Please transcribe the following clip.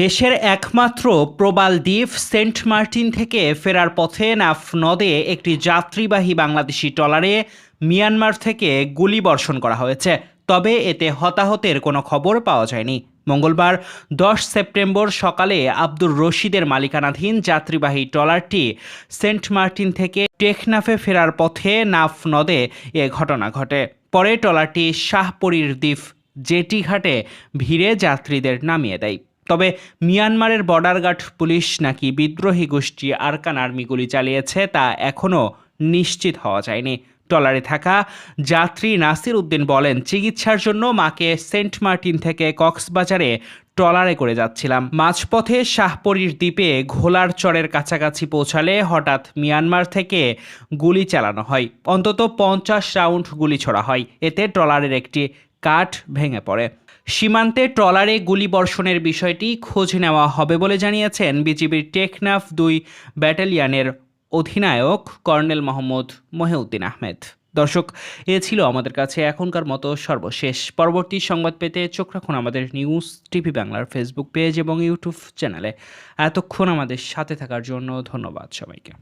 দেশের একমাত্র প্রবাল দ্বীপ সেন্ট মার্টিন থেকে ফেরার পথে নাফ নদে একটি যাত্রীবাহী বাংলাদেশি ট্রলারে মিয়ানমার থেকে গুলি বর্ষণ করা হয়েছে। তবে এতে হতাহতের কোনো খবর পাওয়া যায়নি। মঙ্গলবার দশ সেপ্টেম্বর সকালে আব্দুর রশিদের মালিকানাধীন যাত্রীবাহী ট্রলারটি সেন্ট মার্টিন থেকে টেকনাফে ফেরার পথে নাফ নদে এ ঘটনা ঘটে। পরে ট্রলারটি শাহপরীর দ্বীপ জেটি ঘাটে ভিড়ে যাত্রীদের নামিয়ে দেয়। তবে মিয়ানমারের বর্ডার গার্ড পুলিশ নাকি বিদ্রোহী গোষ্ঠী আরকান আর্মি গুলি চালিয়েছে তা এখনও নিশ্চিত হওয়া যায়নি। ট্রলারে থাকা যাত্রী নাসির উদ্দিন বলেন, চিকিৎসার জন্য মাকে সেন্ট মার্টিন থেকে কক্সবাজারে ট্রলারে করে যাচ্ছিলাম। মাঝপথে শাহপরীর দ্বীপে ঘোলার চরের কাছাকাছি পৌঁছালে হঠাৎ মিয়ানমার থেকে গুলি চালানো হয়। অন্তত পঞ্চাশ রাউন্ড গুলি ছোড়া হয়। এতে ট্রলারের একটি কাঠ ভেঙে পড়ে। সীমান্তে ট্রলারে গুলি বর্ষণের বিষয়টি খোঁজ নেওয়া হবে বলে জানিয়েছেন বিজিবির টেকনাফ দুই ব্যাটালিয়ানের অধিনায়ক কর্নেল মোহাম্মদ মহিউদ্দিন আহমেদ। দর্শক, এ ছিল আমাদের কাছে এখনকার মতো সর্বশেষ। পরবর্তী সংবাদ পেতে চোখ রাখুন আমাদের নিউজ টিভি বাংলার ফেসবুক পেজ এবং ইউটিউব চ্যানেলে। এতক্ষণ আমাদের সাথে থাকার জন্য ধন্যবাদ সবাইকে।